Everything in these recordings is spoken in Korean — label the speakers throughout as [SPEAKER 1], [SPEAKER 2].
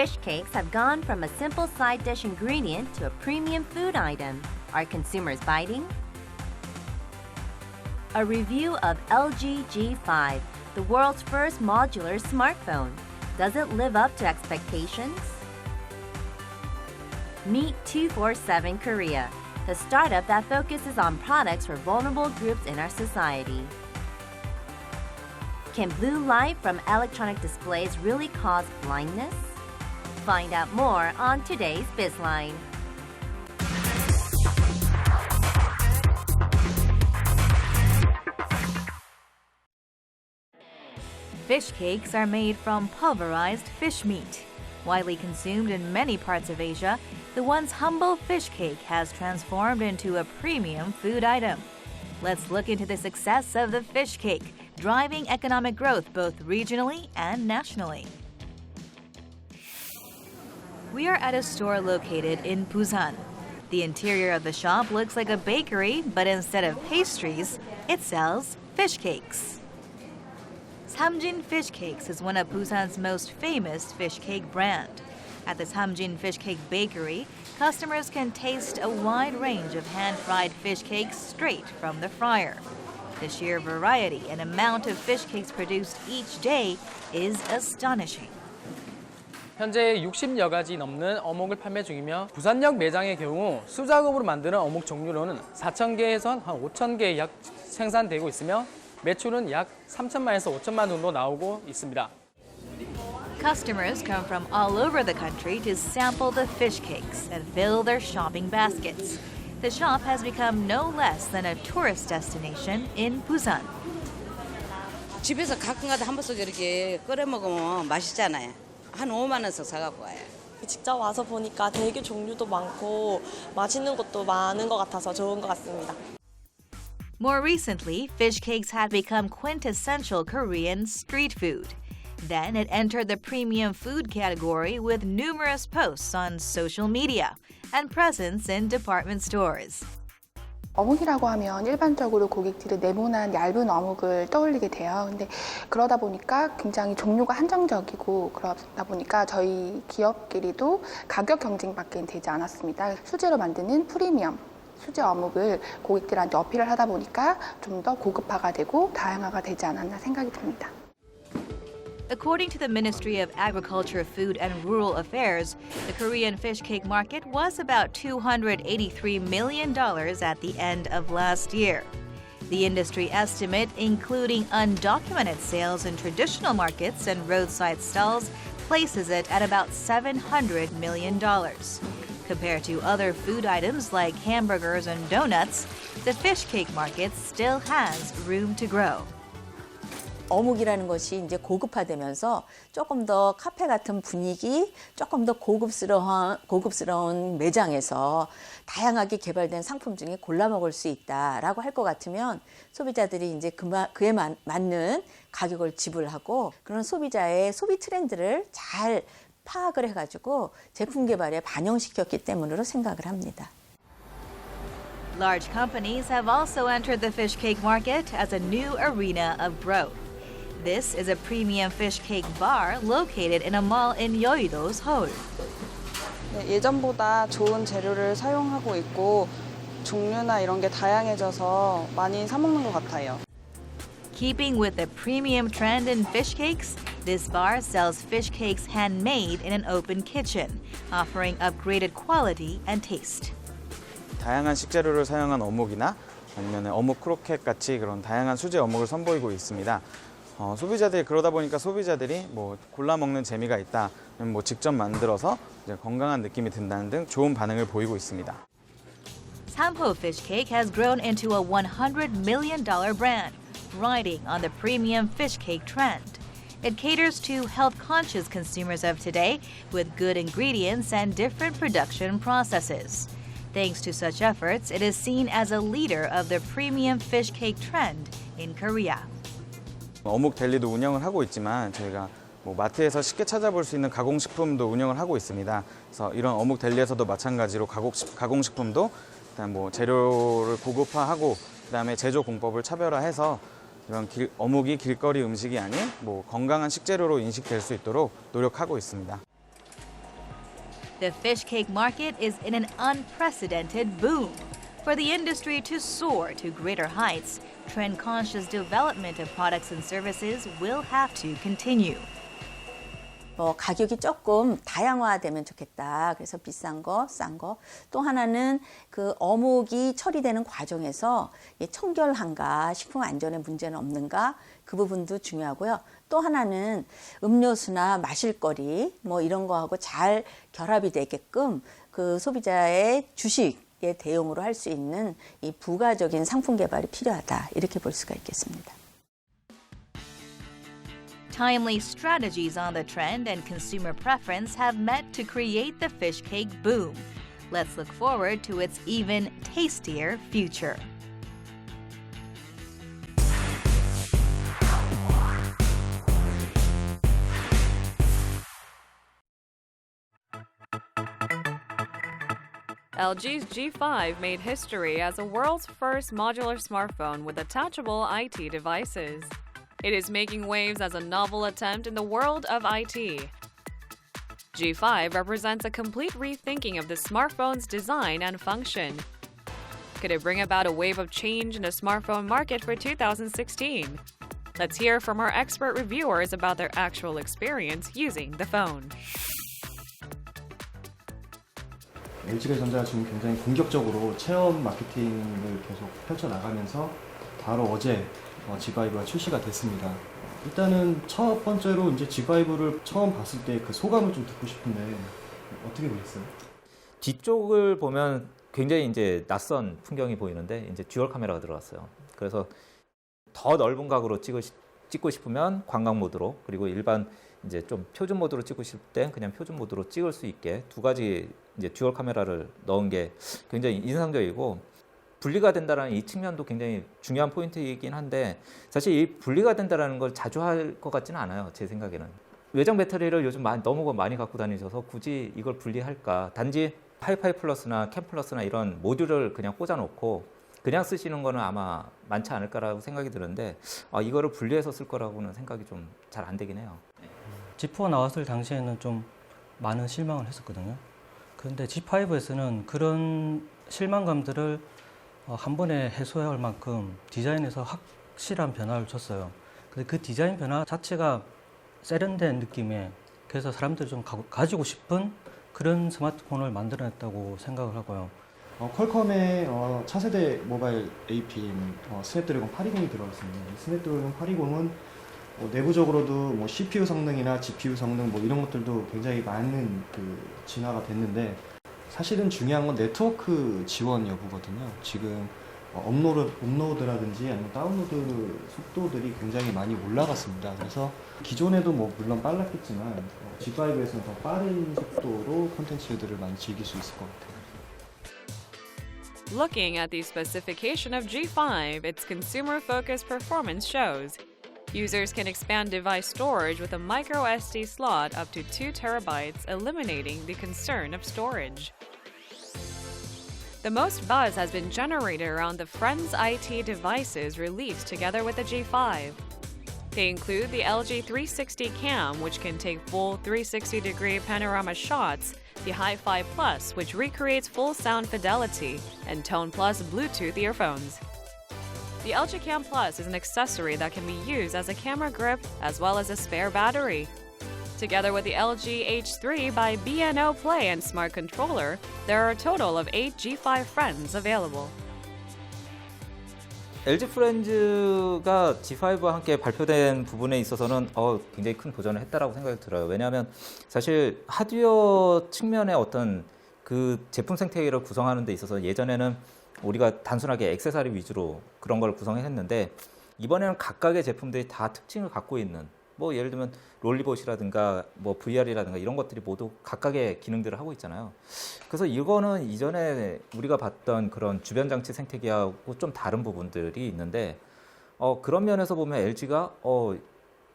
[SPEAKER 1] Fish cakes have gone from a simple side dish ingredient to a premium food item. Are consumers biting? A review of LG G5, the world's first modular smartphone. Does it live up to expectations? Meet 247 Korea, the startup that focuses on products for vulnerable groups in our society. Can blue light from electronic displays really cause blindness? Find out more on today's Bizline.
[SPEAKER 2] Fish cakes are made from pulverized fish meat. Widely consumed in many parts of Asia, the once humble fish cake has transformed into a premium food item. Let's look into the success of the fish cake, driving economic growth both regionally and nationally. We are at a store located in Busan. The interior of the shop looks like a bakery, but instead of pastries, it sells fish cakes. Samjin Fish Cakes is one of Busan's most famous fish cake brand. At the Samjin Fish Cake Bakery, customers can taste a wide range of hand-fried fish cakes straight from the fryer. The sheer variety and amount of fish cakes produced each day is astonishing.
[SPEAKER 3] 현재 60여 가지 넘는 어묵을 판매 중이며 부산역 매장의 경우 수작업으로 만드는 어묵 종류로는 4,000개에서 한 5,000개 약 생산되고 있으며 매출은 약 3천만에서 5천만 정도 나오고 있습니다.
[SPEAKER 2] Customers come from all over the country to sample the fish cakes and fill their shopping baskets. The shop has become no less than a tourist destination in Busan.
[SPEAKER 4] 집에서 가끔가다 한 번씩 이렇게 끓여 먹으면 맛있잖아요. 한 5만 원씩 사갖고 와요.
[SPEAKER 5] 직접 와서 보니까 되게 종류도 많고 맛있는 것도 많은 것 같아서 좋은 것 같습니다.
[SPEAKER 2] More recently, fish cakes had become quintessential Korean street food. Then it entered the premium food category with numerous posts on social media and presence in department stores.
[SPEAKER 6] 어묵이라고 하면 일반적으로 고객들이 네모난 얇은 어묵을 떠올리게 돼요. 근데 그러다 보니까 굉장히 종류가 한정적이고 그러다 보니까 저희 기업끼리도 가격 경쟁밖에 되지 않았습니다. 수제로 만드는 프리미엄 수제 어묵을 고객들한테 어필을 하다 보니까 좀 더 고급화가 되고 다양화가 되지 않았나 생각이 듭니다.
[SPEAKER 2] According to the Ministry of Agriculture, Food and Rural Affairs, the Korean fish cake market was about $283 million at the end of last year. The industry estimate, including undocumented sales in traditional markets and roadside stalls, places it at about $700 million. Compared to other food items like hamburgers and donuts, the fish cake market still has room to grow.
[SPEAKER 7] 어묵이라는 것이 이제 고급화되면서 조금 더 카페 같은 분위기, 조금 더 고급스러운, 고급스러운 매장에서 다양하게 개발된 상품 중에 골라 먹을 수 있다라고 할 것 같으면 소비자들이 이제 그마, 그에 마- 맞는 가격을 지불하고 그런 소비자의 소비 트렌드를 잘 파악을 해가지고 제품 개발에 반영시켰기 때문으로 생각을 합니다.
[SPEAKER 2] Large companies have also entered the fish cake market as a new arena of growth. This is a premium fish cake bar located in a mall in Yeouido, Seoul.
[SPEAKER 8] 네, 예전보다 좋은 재료를 사용하고 있고 종류나 이런 게 다양해져서 많이 사 먹는 것 같아요.
[SPEAKER 2] Keeping with the premium trend in fish cakes, this bar sells fish cakes handmade in an open kitchen, offering upgraded quality and taste.
[SPEAKER 9] 다양한 식재료를 사용한 어묵이나 아니면 어묵 크로켓 같이 그런 다양한 수제 어묵을 선보이고 있습니다. 어, 소비자들이 그러다 보니까 소비자들이 뭐 골라 먹는 재미가 있다, 아니면 뭐 직접 만들어서 이제 건강한 느낌이 든다는 등 좋은 반응을 보이고 있습니다.
[SPEAKER 2] Sampo Fish Cake has grown into a $100 million brand, riding on the premium fish cake trend. It caters to health conscious consumers of today with good ingredients and different production processes. Thanks to such efforts, it is seen as a leader of the premium fish cake trend in Korea.
[SPEAKER 9] 어묵 델리도 운영을 하고 있지만 저희가 뭐 마트에서 쉽게 찾아볼 수 있는 가공식품도 운영을 하고 있습니다. 그래서 이런 어묵 델리에서도 마찬가지로 가공, 가공식 품도 일단 뭐 재료를 고급화하고 그다음에 제조 공법을 차별화해서 이런 길- 어묵이 길거리 음식이 아닌 뭐 건강한 식재료로 인식될 수 있도록 노력하고 있습니다.
[SPEAKER 2] The fish cake market is in an unprecedented boom. For the industry to soar to greater heights, trend conscious development of products and services will have to continue.
[SPEAKER 7] 뭐 가격이 조금 다양화되면 좋겠다. 그래서 비싼 거, 싼 거. 또 하나는 그 어묵이 처리되는 과정에서 이 청결한가, 식품 안전에 문제는 없는가 그 부분도 중요하고요. 또 하나는 음료수나 마실거리 뭐 이런 거하고 잘 결합이 되게끔 그 소비자의 주식 의 대용으로 할 수 있는 이 부가적인 상품 개발이 필요하다. 이렇게 볼 수가 있겠습니다.
[SPEAKER 2] Timely strategies on the trend and consumer preference have met to create the fish cake boom. Let's look forward to its even tastier future.
[SPEAKER 10] LG's G5 made history as the world's first modular smartphone with attachable IT devices. It is making waves as a novel attempt in the world of IT. G5 represents a complete rethinking of the smartphone's design and function. Could it bring about a wave of change in the smartphone market for 2016? Let's hear from our expert reviewers about their actual experience using the phone.
[SPEAKER 11] LG가 전자가 지금 굉장히 공격적으로 체험 마케팅을 계속 펼쳐나가면서 바로 어제 어, G5가 출시가 됐습니다. 일단은 첫 번째로 이제 G5를 처음 봤을 때 그 소감을 좀 듣고 싶은데 어떻게 보셨어요?
[SPEAKER 12] 뒤쪽을 보면 굉장히 이제 낯선 풍경이 보이는데 이제 듀얼 카메라가 들어갔어요. 그래서 더 넓은 각으로 찍고 싶으면 관광 모드로 그리고 일반 이제 좀 표준 모드로 찍고 싶을 땐 그냥 표준 모드로 찍을 수 있게 두 가지 이제 듀얼 카메라를 넣은 게 굉장히 인상적이고 분리가 된다라는 이 측면도 굉장히 중요한 포인트이긴 한데 사실 이 분리가 된다라는 걸 자주 할 것 같지는 않아요 제 생각에는 외장 배터리를 요즘 많이, 너무 많이 갖고 다니셔서 굳이 이걸 분리할까 단지 하이파이 플러스나 캠 플러스나 이런 모듈을 그냥 꽂아놓고 그냥 쓰시는 거는 아마 많지 않을까라고 생각이 드는데 아, 이거를 분리해서 쓸 거라고는 생각이 좀 잘 안 되긴 해요.
[SPEAKER 13] G4가 나왔을 당시에는 좀 많은 실망을 했었거든요. 그런데 G5에서는 그런 실망감들을 어, 한 번에 해소할 만큼 디자인에서 확실한 변화를 줬어요. 근데 그 디자인 변화 자체가 세련된 느낌에 그래서 사람들이 좀 가, 가지고 싶은 그런 스마트폰을 만들어냈다고 생각을 하고요.
[SPEAKER 11] 어, 퀄컴의 어, 차세대 모바일 APM 어, 스냅드래곤 820이 들어갔습니다. 이 스냅드래곤 820은 어, 내부적으로도 뭐 CPU 성능이나 GPU 성능 뭐 이런 것들도 굉장히 많은 그 진화가 됐는데 사실은 중요한 건 네트워크 지원 여부거든요. 지금 어, 업로드, 업로드라든지 아니면 다운로드 속도들이 굉장히 많이 올라갔습니다. 그래서 기존에도 뭐 물론 빨랐겠지만 어, G5에서는 더 빠른 속도로 콘텐츠들을 많이 즐길 수 있을 것 같아요.
[SPEAKER 10] Looking at the specification of G5, its consumer focused performance shows. Users can expand device storage with a micro SD slot up to 2 terabytes, eliminating the concern of storage. The most buzz has been generated around the Friends IT devices released together with the G5. They include the LG 360 Cam, which can take full 360 degree panorama shots, the Hi-Fi Plus, which recreates full sound fidelity, and Tone Plus Bluetooth earphones. The LG Cam Plus is an accessory that can be used as a camera grip as well as a spare battery. Together with the LG H3 by BNO Play and Smart Controller, there are a total of 8 G5 Friends available.
[SPEAKER 12] LG 프렌즈가 G5와 함께 발표된 부분에 있어서는 어, 굉장히 큰 도전을 했다라고 생각이 들어요. 왜냐하면 사실 하드웨어 측면의 어떤 그 제품 생태계를 구성하는 데 있어서 예전에는 우리가 단순하게 액세서리 위주로 그런 걸 구성했는데 이번에는 각각의 제품들이 다 특징을 갖고 있는 뭐 예를 들면 롤리봇이라든가 뭐 VR이라든가 이런 것들이 모두 각각의 기능들을 하고 있잖아요. 그래서 이거는 이전에 우리가 봤던 그런 주변 장치 생태계하고 좀 다른 부분들이 있는데 어 그런 면에서 보면 LG가 어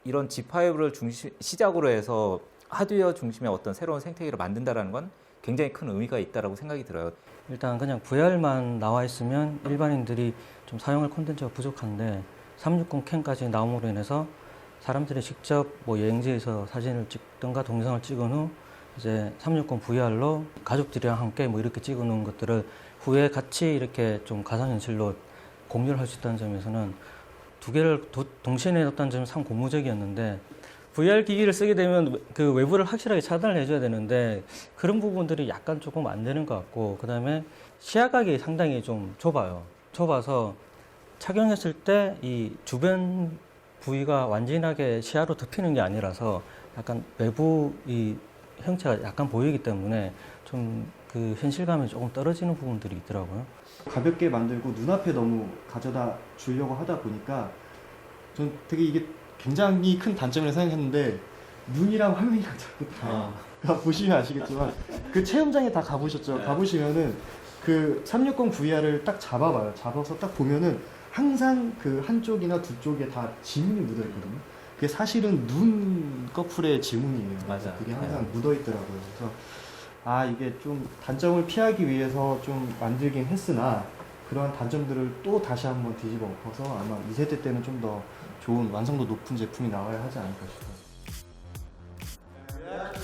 [SPEAKER 12] 이런 G5를 중심 시작으로 해서 하드웨어 중심의 어떤 새로운 생태계를 만든다라는 건 굉장히 큰 의미가 있다라고 생각이 들어요.
[SPEAKER 13] 일단 그냥 VR만 나와 있으면 일반인들이 좀 사용할 콘텐츠가 부족한데 360 캠까지 나옴으로 인해서 사람들이 직접 뭐 여행지에서 사진을 찍든가 동영상을 찍은 후 이제 360 VR로 가족들이랑 함께 뭐 이렇게 찍어 놓은 것들을 후에 같이 이렇게 좀 가상현실로 공유를 할 수 있다는 점에서는 두 개를 도- 동시에 내놓았다는 점이 참 고무적이었는데 VR 기기를 쓰게 되면 그 외부를 확실하게 차단을 해줘야 되는데 그런 부분들이 약간 조금 안 되는 것 같고 그 다음에 시야각이 상당히 좀 좁아요. 좁아서 착용했을 때 이 주변 부위가 완전하게 시야로 덮이는 게 아니라서 약간 외부 이 형체가 약간 보이기 때문에 좀 그 현실감이 조금 떨어지는 부분들이 있더라고요.
[SPEAKER 11] 가볍게 만들고 눈앞에 너무 가져다 주려고 하다 보니까 전 되게 이게 굉장히 큰 단점이라고 생각했는데 눈이랑 자꾸 다가 보시면 아시겠지만 그 체험장에 다 가보셨죠? 가보시면은 그 360 VR을 딱 잡아봐요. 잡아서 딱 보면은 항상 그 한쪽이나 두 쪽에 다 지문이 묻어 있거든요. 그게 사실은 눈 꺼풀의 지문이에요.
[SPEAKER 12] 맞아.
[SPEAKER 11] 그게 항상 묻어 있더라고요. 그래서 아 이게 좀 단점을 피하기 위해서 좀 만들긴 했으나 그러한 단점들을 또 다시 한번 뒤집어 엎어서 아마 2세대 때는 좀 더 좋은 완성도 높은 제품이 나와야 하지 않을까 싶어요.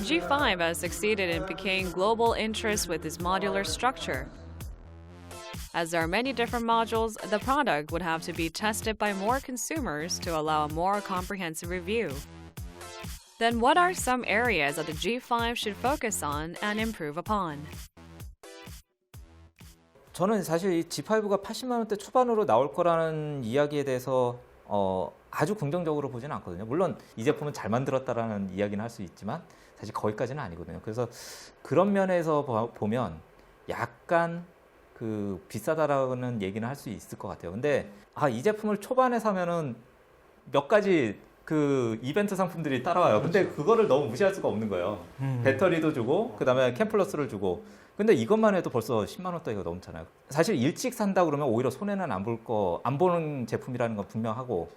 [SPEAKER 10] G5 has succeeded in piquing global interest with its modular structure. As there are many different modules, the product would have to be tested by more consumers to allow a more comprehensive review. Then, what are some areas that the G5 should focus on and improve upon?
[SPEAKER 12] 저는 사실 이 G5가 80만 원대 초반으로 나올 거라는 이야기에 대해서 어, 아주 긍정적으로 보지는 않거든요. 물론 이 제품은 잘 만들었다라는 이야기는 할 수 있지만 사실 거기까지는 아니거든요. 그래서 그런 면에서 보- 보면 약간 그 비싸다라는 얘기는 할 수 있을 것 같아요. 근데 아, 이 제품을 초반에 사면은 몇 가지 그 이벤트 상품들이 따라와요. 근데 그거를 너무 무시할 수가 없는 거예요.
[SPEAKER 13] 음.
[SPEAKER 12] 배터리도 주고 그다음에 캠플러스를 주고 근데 이것만 해도 벌써 10만 원대가 넘잖아요. 사실 일찍 산다 그러면 오히려 손해는 안 볼 거 안 보는 제품이라는 건 분명하고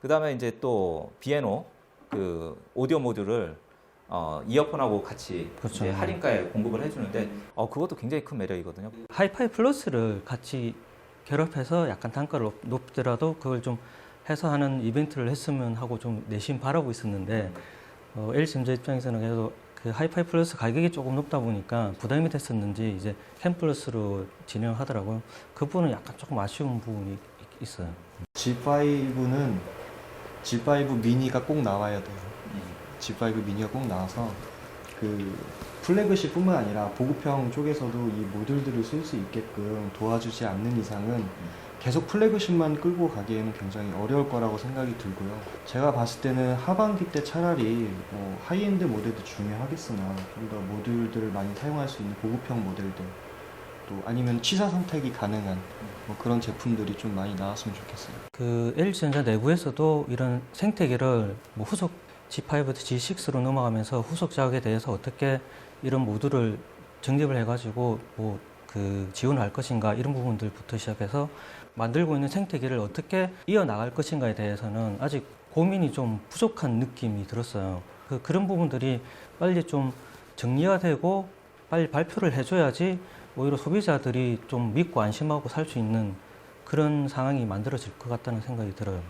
[SPEAKER 12] 그 다음에 이제 또 비에노 그 오디오 모듈을 어, 이어폰하고 같이
[SPEAKER 13] 그렇죠.
[SPEAKER 12] 이제 할인가에 공급을 해주는데 어, 그것도 굉장히 큰 매력이거든요.
[SPEAKER 13] 하이파이 플러스를 같이 결합해서 약간 단가를 높- 높더라도 그걸 좀 해서 하는 이벤트를 했으면 하고 좀 내심 바라고 있었는데 어, LG전자 입장에서는 그래도 그 하이파이 플러스 가격이 조금 높다 보니까 부담이 됐었는지 이제 캠 플러스로 진행하더라고요. 그 부분은 약간 조금 아쉬운 부분이 있- 있어요.
[SPEAKER 11] G5는 G5 미니가 꼭 나와야 돼요. G5 미니가 꼭 나와서 그 플래그십뿐만 아니라 보급형 쪽에서도 이 모듈들을 쓸 수 있게끔 도와주지 않는 이상은 계속 플래그십만 끌고 가기에는 굉장히 어려울 거라고 생각이 들고요. 제가 봤을 때는 하반기 때 차라리 뭐 하이엔드 모델도 중요하겠으나 좀 더 모듈들을 많이 사용할 수 있는 보급형 모델들 또 아니면 취사 선택이 가능한 뭐 그런 제품들이 좀 많이 나왔으면 좋겠어요.
[SPEAKER 13] 그 LG전자 내부에서도 이런 생태계를 뭐 후속 G5부터 G6로 넘어가면서 후속 작업에 대해서 어떻게 이런 모듈을 정립을 해가지고 뭐 그 지원을 할 것인가 이런 부분들부터 시작해서 만들고 있는 생태계를 어떻게 이어나갈 것인가에 대해서는 아직 고민이 좀 부족한 느낌이 들었어요. 그 그런 부분들이 빨리 좀 정리가 되고 빨리 발표를 해줘야지 오히려 소비자들이 좀 믿고 안심하고 살 수 있는 그런 상황이 만들어질 것 같다는 생각이 들어요.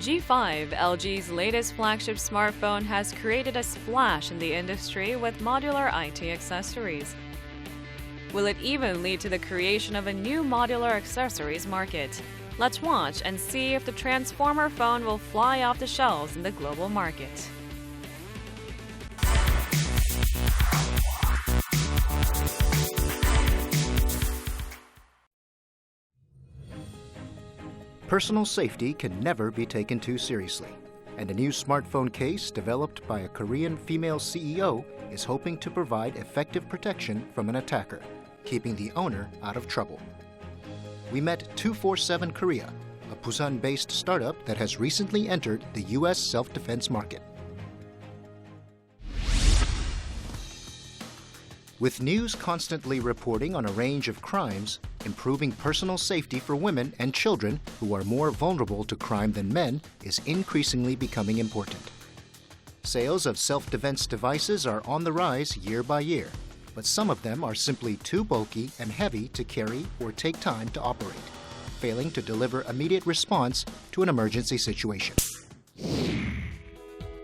[SPEAKER 13] 네.
[SPEAKER 10] G5, LG's latest flagship smartphone, has created a splash in the industry with modular IT accessories. Will it even lead to the creation of a new modular accessories market? Let's watch and see if the Transformer phone will fly off the shelves in the global market.
[SPEAKER 14] Personal safety can never be taken too seriously, and a new smartphone case developed by a Korean female CEO is hoping to provide effective protection from an attacker, keeping the owner out of trouble. We met 247 Korea, a Busan based startup that has recently entered the U.S. self defense market. With news constantly reporting on a range of crimes, improving personal safety for women and children who are more vulnerable to crime than men is increasingly becoming important. Sales of self defense devices are on the rise year by year, but some of them are simply too bulky and heavy to carry or take time to operate, failing to deliver immediate response to an emergency situation.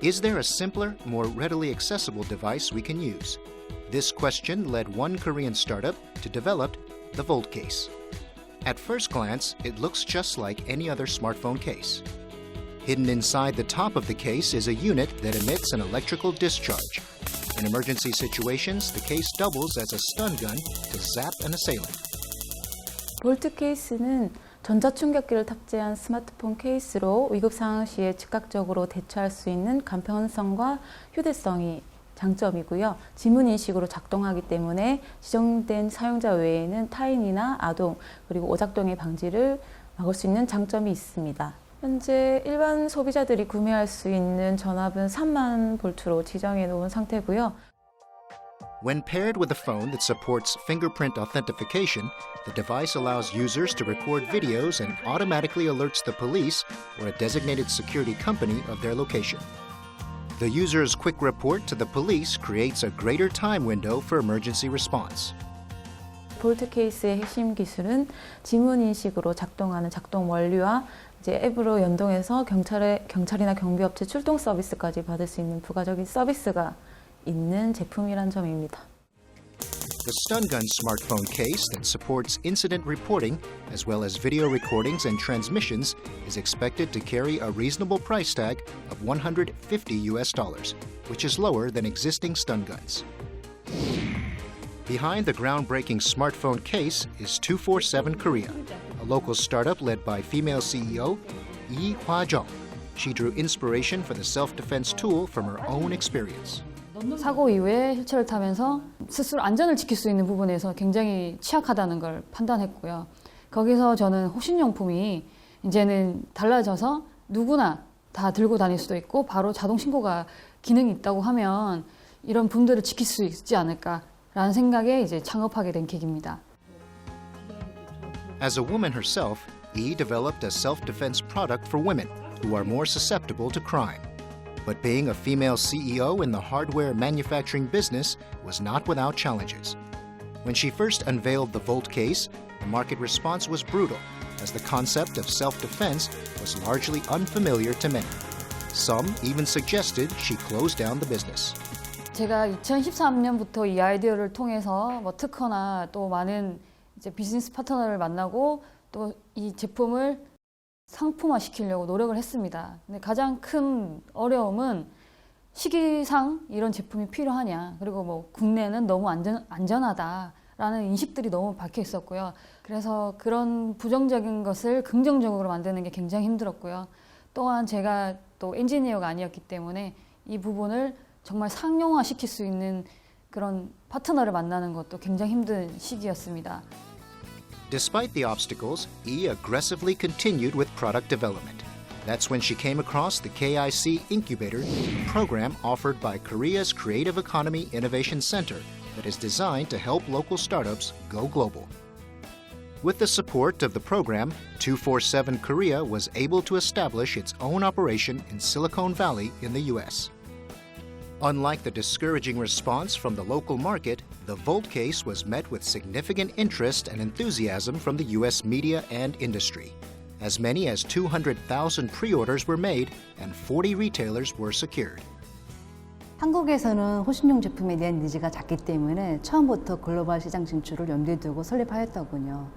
[SPEAKER 14] Is there a simpler, more readily accessible device we can use? This question led one Korean startup to develop the Volt case. At first glance, it looks just like any other smartphone case. Hidden inside the top of the case is a unit that emits an electrical discharge. In emergency situations, the case doubles as a stun gun to zap an assailant.
[SPEAKER 15] 볼트 케이스는 전자충격기를 탑재한 스마트폰 케이스로 위급 상황 시에 즉각적으로 대처할 수 있는 간편성과 휴대성이 장점이고요. 지문 인식으로 작동하기 때문에 지정된 사용자 외에는 타인이나 아동 그리고 오작동의 방지를 막을 수 있는 장점이 있습니다. 현재 일반 소비자들이 구매할 수 있는 전압은 3만 볼트로 지정해 놓은 상태고요.
[SPEAKER 14] When paired with a phone that supports fingerprint authentication, the device allows users to record videos and automatically alerts the police or a designated security company of their location. The user's quick report to the police creates a greater time window for emergency response.
[SPEAKER 15] 볼트 케이스의 핵심 기술은 지문 인식으로 작동하는 작동 원리와 이제 앱으로 연동해서 경찰의 경찰이나 경비업체 출동 서비스까지 받을 수 있는 부가적인 서비스가 있는 제품이란 점입니다.
[SPEAKER 14] The stun gun smartphone case that supports incident reporting as well as video recordings and transmissions is expected to carry a reasonable price tag of 150 US dollars, which is lower than existing stun guns. Behind the groundbreaking smartphone case is 247 Korea, a local startup led by female CEO Lee Hwa-jung. She drew inspiration for the self-defense tool from her own experience.
[SPEAKER 16] 사고 이후에 휠체어를 타면서 스스로 안전을 지킬 수 있는 부분에서 굉장히 취약하다는 걸 판단했고요. 거기서 저는 호신용품이 이제는 달라져서 누구나 다 들고 다닐 수도 있고 바로 자동 신고가 기능이 있다고 하면 이런 분들을 지킬 수 있지 않을까라는 생각에 이제 창업하게 된 계기입니다.
[SPEAKER 14] As a woman herself, E developed a self defense product for women who are more susceptible to crime. But being a female CEO in the hardware manufacturing business was not without challenges. When she first unveiled the Volt case, the market response was brutal, as the concept of self defense was largely unfamiliar to many. Some even suggested she close down the business.
[SPEAKER 16] 제가 2013년부터 이 아이디어를 통해서 뭐 특허나 또 많은 이제 비즈니스 파트너를 만나고 또 이 제품을 상품화 시키려고 노력을 했습니다. 근데 가장 큰 어려움은 시기상 이런 제품이 필요하냐. 그리고 뭐 국내는 너무 안전, 안전하다라는 인식들이 너무 박혀 있었고요. 그래서 그런 부정적인 것을 긍정적으로 만드는 게 굉장히 힘들었고요. 또한 제가 또 엔지니어가 아니었기 때문에 이 부분을 정말 상용화 시킬 수 있는 그런 파트너를 만나는 것도 굉장히 힘든 시기였습니다.
[SPEAKER 14] Despite the obstacles, E aggressively continued with product development. That's when she came across the KIC Incubator, program offered by Korea's Creative Economy Innovation Center that is designed to help local startups go global. With the support of the program, 247 Korea was able to establish its own operation in Silicon Valley in the US. Unlike the discouraging response from the local market, the Volt case was met with significant interest and enthusiasm from the U.S. media and industry. As many as 200,000 pre orders were made and 40 retailers were secured.
[SPEAKER 17] 한국에서는 호신용 제품에 대한 니즈가 작기 때문에 처음부터 글로벌 시장 진출을 염두에 두고 설립하였더군요.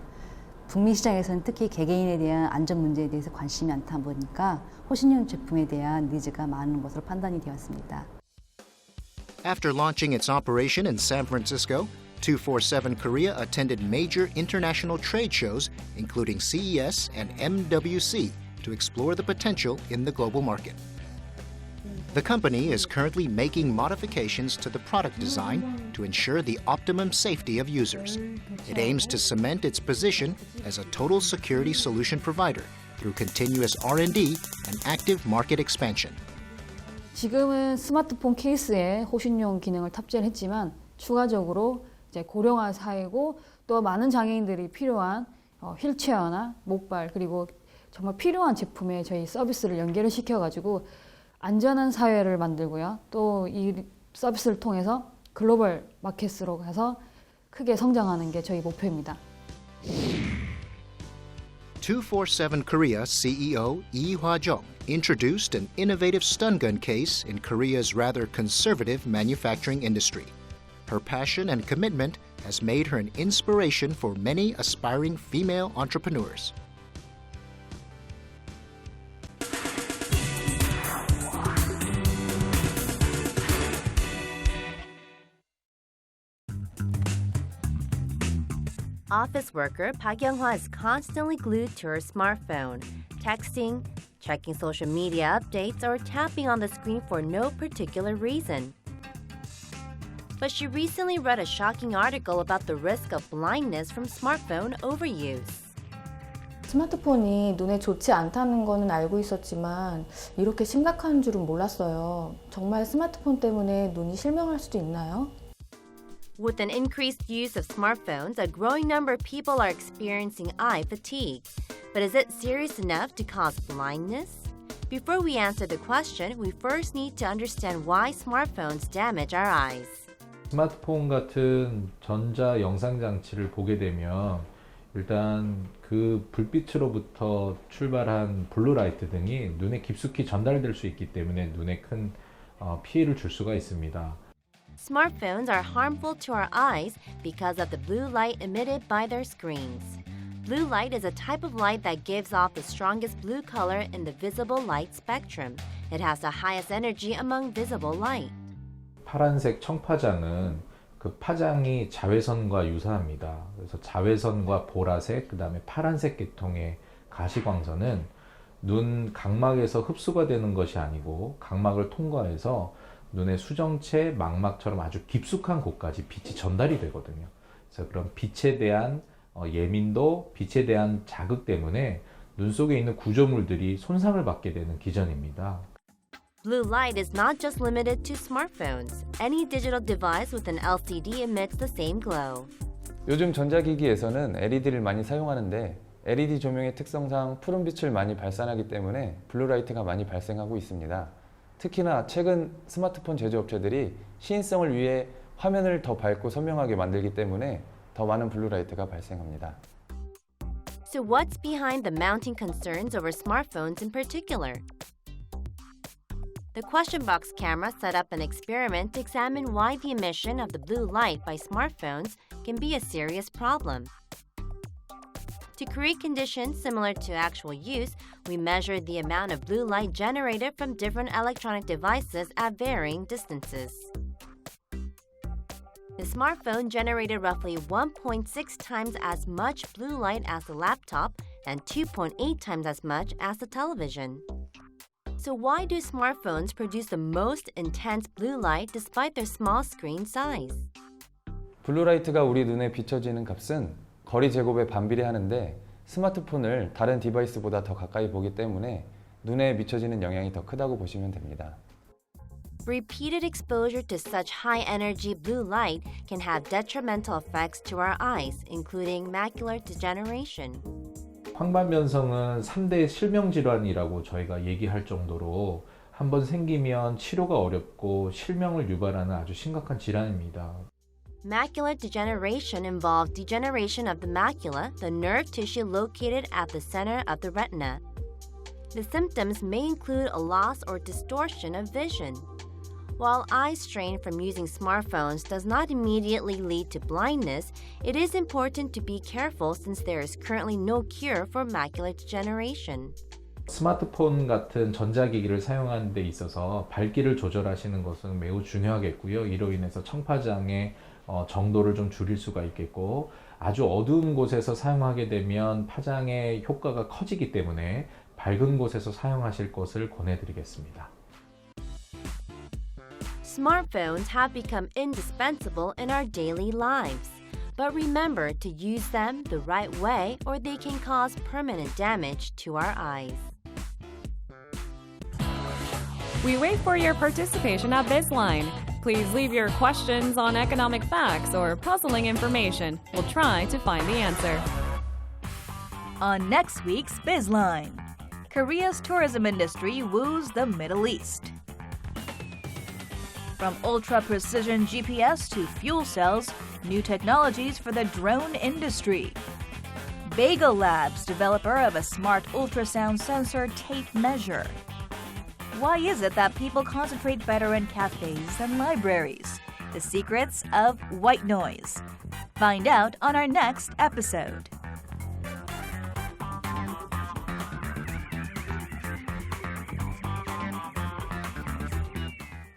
[SPEAKER 17] 북미 시장에서는 특히 개개인에 대한 안전 문제에 대해서 관심이 많다 보니까 호신용 제품에 대한 니즈가 많은 것으로 판단이 되었습니다.
[SPEAKER 14] After launching its operation in San Francisco, 247 Korea attended major international trade shows, including CES and MWC, to explore the potential in the global market. The company is currently making modifications to the product design to ensure the optimum safety of users. It aims to cement its position as a total security solution provider through continuous R&D and active market expansion.
[SPEAKER 16] 지금은 스마트폰 케이스에 호신용 기능을 탑재를 했지만 추가적으로 이제 고령화 사회고 또 많은 장애인들이 필요한 어, 휠체어나 목발 그리고 정말 필요한 제품에 저희 서비스를 연결을 시켜가지고 안전한 사회를 만들고요. 또 이 서비스를 통해서 글로벌 마켓으로 가서 크게 성장하는 게 저희 목표입니다.
[SPEAKER 14] 247 Korea CEO Lee Hwa-jung introduced an innovative stun gun case in Korea's rather conservative manufacturing industry. Her passion and commitment has made her an inspiration for many aspiring female entrepreneurs.
[SPEAKER 1] Office worker Park Young-hwa is constantly glued to her smartphone, texting, checking social media updates, or tapping on the screen for no particular reason. But she recently read a shocking article about the risk of blindness from smartphone overuse.
[SPEAKER 15] 스마트폰이 눈에 좋지 않다는 거는 알고 있었지만 이렇게 심각한 줄은 몰랐어요. 정말 스마트폰 때문에 눈이 실명할 수도 있나요?
[SPEAKER 1] With an increased use of smartphones, a growing number of people are experiencing eye fatigue. But is it serious enough to cause blindness? Before we answer the question, we first need to understand why smartphones damage our eyes.
[SPEAKER 18] 스마트폰 같은 전자 영상 장치를 보게 되면 일단 그 불빛으로부터 출발한 블루라이트 등이 눈에 깊숙이 전달될 수 있기 때문에 눈에 큰 어, 피해를 줄 수가 있습니다.
[SPEAKER 1] Smartphones are harmful to our eyes because of the blue light emitted by their screens. Blue light is a type of light that gives off the strongest blue color in the visible light spectrum. It has the highest energy among visible light.
[SPEAKER 18] 파란색 청파장은 그 파장이 자외선과 유사합니다. 그래서 자외선과 보라색, 그 다음에 파란색 계통의 가시광선은 눈 각막에서 흡수가 되는 것이 아니고 각막을 통과해서 눈의 수정체 망막처럼 아주 깊숙한 곳까지 빛이 전달이 되거든요. 그래서 그런 빛에 대한 어, 예민도, 빛에 대한 자극 때문에 눈 속에 있는 구조물들이 손상을 받게 되는 기전입니다.
[SPEAKER 1] Blue light is not just limited to smartphones. Any digital device with an LCD emits the same glow.
[SPEAKER 19] 요즘 전자기기에서는 LED를 많이 사용하는데 LED 조명의 특성상 푸른 빛을 많이 발산하기 때문에 블루라이트가 많이 발생하고 있습니다. 특히나 최근 스마트폰 제조업체들이 시인성을 위해 화면을 더 밝고 선명하게 만들기 때문에 더 많은 블루라이트가 발생합니다.
[SPEAKER 1] So, what's behind the mounting concerns over smartphones in particular? The question box camera set up an experiment to examine why the emission of the blue light by smartphones can be a serious problem. To create conditions similar to actual use, we measured the amount of blue light generated from different electronic devices at varying distances. The smartphone generated roughly 1.6 times as much blue light as the laptop and 2.8 times as much as the television. So, why do smartphones produce the most intense blue light despite their small screen size?
[SPEAKER 19] 블루라이트가 우리 눈에 비춰지는 값은 거리 제곱에 반비례하는데 스마트폰을 다른 디바이스보다 더 가까이 보기 때문에 눈에 미쳐지는 영향이 더 크다고 보시면 됩니다.
[SPEAKER 1] Repeated exposure to such high energy blue light can have detrimental effects to our eyes, including macular degeneration.
[SPEAKER 18] 황반변성은 3대 실명 질환이라고 저희가 얘기할 정도로 한번 생기면 치료가 어렵고 실명을 유발하는 아주 심각한 질환입니다.
[SPEAKER 1] Macular degeneration involves degeneration of the macula, the nerve tissue located at the center of the retina. The symptoms may include a loss or distortion of vision. While eye strain from using smartphones does not immediately lead to blindness, it is important to be careful since there is currently no cure for macular degeneration.
[SPEAKER 18] 스마트폰 같은 전자기기를 사용하는 데 있어서 밝기를 조절하시는 것은 매우 중요하겠고요. 이로 인해서 청파장의 어, 정도를 좀 줄일 수가 있겠고 아주 어두운 곳에서 사용하게 되면 파장의 효과가 커지기 때문에 밝은 곳에서 사용하실 것을 권해드리겠습니다.
[SPEAKER 1] Smartphones have become indispensable in our daily lives. But remember to use them the right way or they can cause permanent damage to our eyes.
[SPEAKER 10] We wait for your participation at BizLine. Please leave your questions on economic facts or puzzling information. We'll try to find the answer.
[SPEAKER 2] On next week's Bizline, Korea's tourism industry woos the Middle East. From ultra precision GPS to fuel cells, new technologies for the drone industry. Bagel Labs, developer of a smart ultrasound sensor tape measure. Why is it that people concentrate better in cafes than libraries? The secrets of white noise. Find out on our next episode.